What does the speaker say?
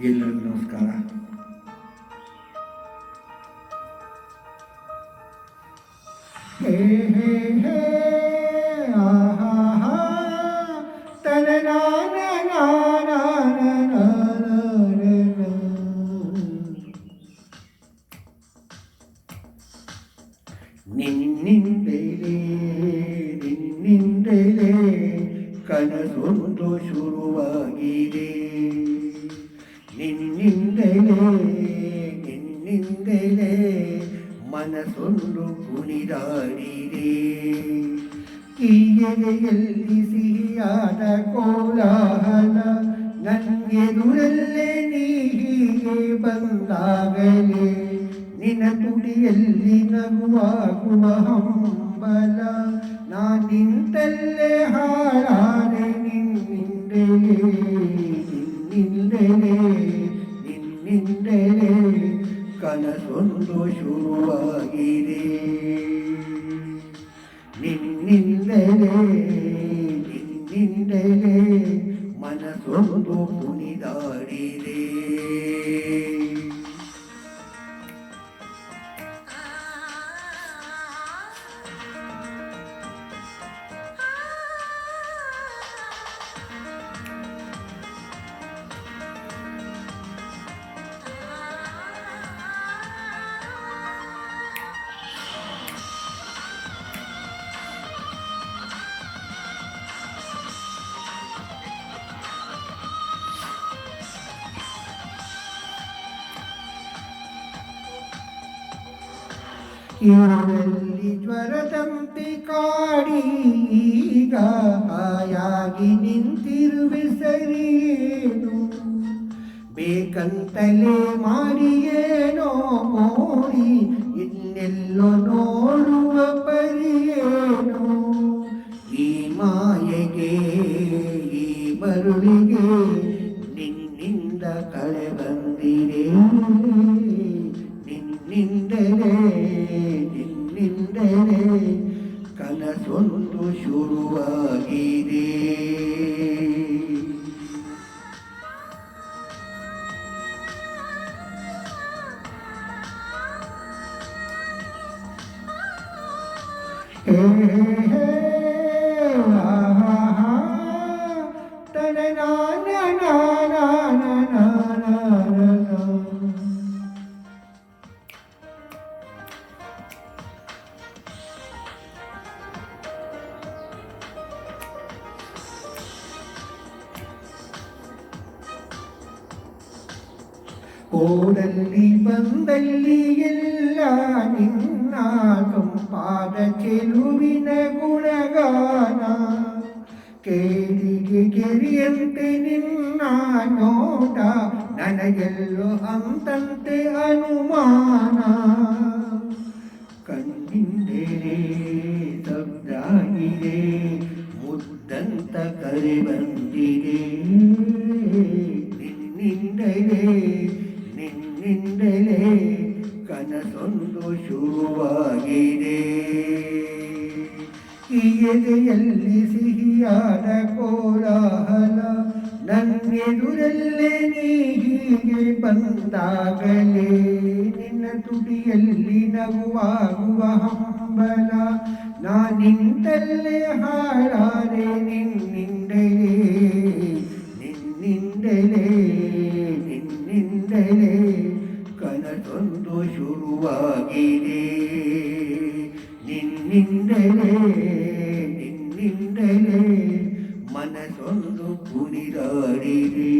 ಎಲ್ಲರಿಗೂ ನಮಸ್ಕಾರ ಹೇ ಹೇ ಹೇ ಆಹಾ ತನನಾನ ನಿನ್ನಿಂದಲೇ ನಿನ್ನಿಂದಲೇ ಕನಸೊಂದು ಶುರುವಾಗಿದೆ ಮನಸೊಂದು ಕುಣಿದಾಡಿದೆ. ಈ ಸಿಹಿಯಾದ ಕೋಲಾಹಲ ನನ್ಗೆದುರಲ್ಲೇ ನೀ ಹೀಗೆ ಬಂದಾಗಲೇ. ನಿನ್ನ ತುಡಿಯಲ್ಲಿ ನಗುವಾಗುವ ಹಂಬಲ ನಾ ನಿಂತಲ್ಲೇ ಹಾಳಾದೆ ಕುಣಿದಾಡಿದೆ ಇವರಲ್ಲಿ ಜ್ವರದಂತೆ ಕಾಡಿ ಈಗ ಹಾಯಾಗಿ ನಿಂತಿರುವೆ ಸರಿಯೇನು ಬೇಕಂತಲೇ ಮಾಡಿಯೇನೋ ಮೋಡಿ, ಇನ್ನೆಲ್ಲೋ ನೋಡುವ ಪರಿಯೇನು ಈ ಮಾಯೆಗೆ ಈ ಮರುಳಿಗೆ ನಿನ್ನಿಂದಲೇ ನಿನ್ನಿಂದಲೇ ಕನಸೊಂದು ಶುರುವಾಗಿದೆ. ಹೇ ಹೇ. ಓಡಲ್ಲಿ ಬಂದಲ್ಲಿ ಎಲ್ಲ ನಿನ್ನ ಕಂಪಾದ ಚೆಲುವಿನ ಗುಣಗಾನ ಕೇಳಿಗೆ ಗೆರಿಯಂತೆ ನಿನ್ನ ನೋಟ ನನಗೆಲ್ಲೋ ಅಂತಂತೆ ಅನುಮಾನ ಕಣ್ಣಿಂದರೆ ಶಬ್ದಾಗಿದೆ ಮುದ್ದಂತ ಕರೆ ಬಂದಿದೆ ನಿನ್ನಿಂದಲೇ ನಿನ್ನಿಂದಲೇ ಕನಸೊಂದು ಶುರುವಾಗಿದೆ. ಈ ಎದೆಯಲ್ಲಿ ಸಿಹಿಯಾದ ಕೋಲಾಹಲ ನನ್ನೆದುರಲ್ಲೇ ನೀ ಹೀಗೆ ಬಂದಾಗಲೇ ನಿನ್ನ ತುಟಿಯಲ್ಲಿ ನಗುವಾಗುವ ಹಂಬಲ ನಾ ಹಾಡಾರೆ ನಿನ್ನಿಂದಲೇ ನಿನ್ನಿಂದಲೇ ನಿನ್ನಿಂದಲೇ ಮನಸೊಂದು ಕುಣಿದಾಡಿದೆ